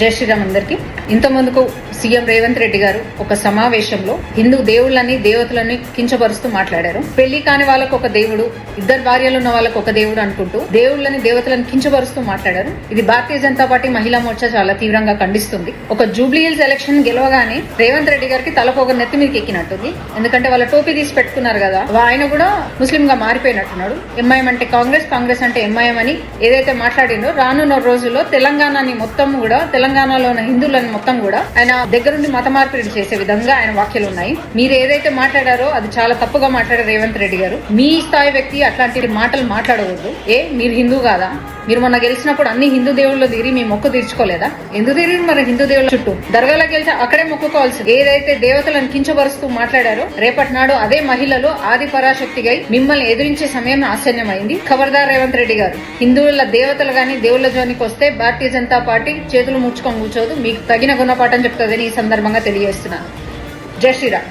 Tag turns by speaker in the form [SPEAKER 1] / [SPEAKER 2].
[SPEAKER 1] జై శ్రీరామ్ అందరికి. ఇంత ముందుకు సీఎం రేవంత్ రెడ్డి గారు ఒక సమావేశంలో హిందూ దేవుళ్ళని దేవతలని కించపరుస్తూ మాట్లాడారు. పెళ్ళి కాని వాళ్ళకు ఒక దేవుడు ఇద్దరు భార్యలు ఉన్న వాళ్ళకు ఒక దేవుడు అనుకుంటూ దేవుళ్ళని దేవతలను కించపరుస్తూ మాట్లాడారు. ఇది భారతీయ జనతా పార్టీ మహిళా మోర్చా చాలా తీవ్రంగా ఖండిస్తుంది. ఒక జూబ్లీ హిల్స్ ఎలక్షన్ గెలవగానే రేవంత్ రెడ్డి గారికి తలకు ఒక నెత్తి మీదకి ఎక్కినట్టుంది. ఎందుకంటే వాళ్ళ టోపీ తీసి పెట్టుకున్నారు కదా ఆయన కూడా ముస్లిం గా మారిపోయినట్టున్నాడు. ఎంఐఎం అంటే కాంగ్రెస్ కాంగ్రెస్ అంటే ఎంఐఎం అని ఏదైతే మాట్లాడిందో రానున్న రోజుల్లో తెలంగాణని మొత్తం కూడా తెలంగాణ తెలంగాణలో ఉన్న హిందువులను మొత్తం కూడా ఆయన దగ్గరుండి మత మార్పిడి చేసే విధంగా ఆయన వ్యాఖ్యలు ఉన్నాయి. మీరు ఏదైతే మాట్లాడారో అది చాలా తప్పుగా మాట్లాడారు రేవంత్ రెడ్డి గారు. మీ స్థాయి వ్యక్తి అట్లాంటి మాటలు మాట్లాడకూడదు. ఏ మీరు హిందూ కాదా? మీరు మొన్న గెలిచినప్పుడు అన్ని హిందూ దేవుళ్ళు తిరిగి మీ మొక్కు తీర్చుకోలేదా? ఎందుకు తిరిగి మరి హిందూ దేవుళ్ళ చుట్టూ? దర్గాలో గెలిచి అక్కడే మొక్కుకోవాల్సి ఏదైతే దేవతలను కించపరుస్తూ మాట్లాడారో రేపటి నాడు అదే మహిళలు ఆది పరాశక్తిగా మిమ్మల్ని ఎదిరించే సమయం ఆశ్చర్యమైంది. ఖబర్దార్ రేవంత్ రెడ్డి గారు హిందువుల దేవతలు గాని దేవుళ్ళ జోనికి వస్తే భారతీయ జనతా పార్టీ చేతులు ముడుచుకొని కూర్చోదు. మీకు తగిన గుణపాఠం చెప్తుందని ఈ సందర్భంగా తెలియజేస్తున్నాను జై శ్రీరామ్.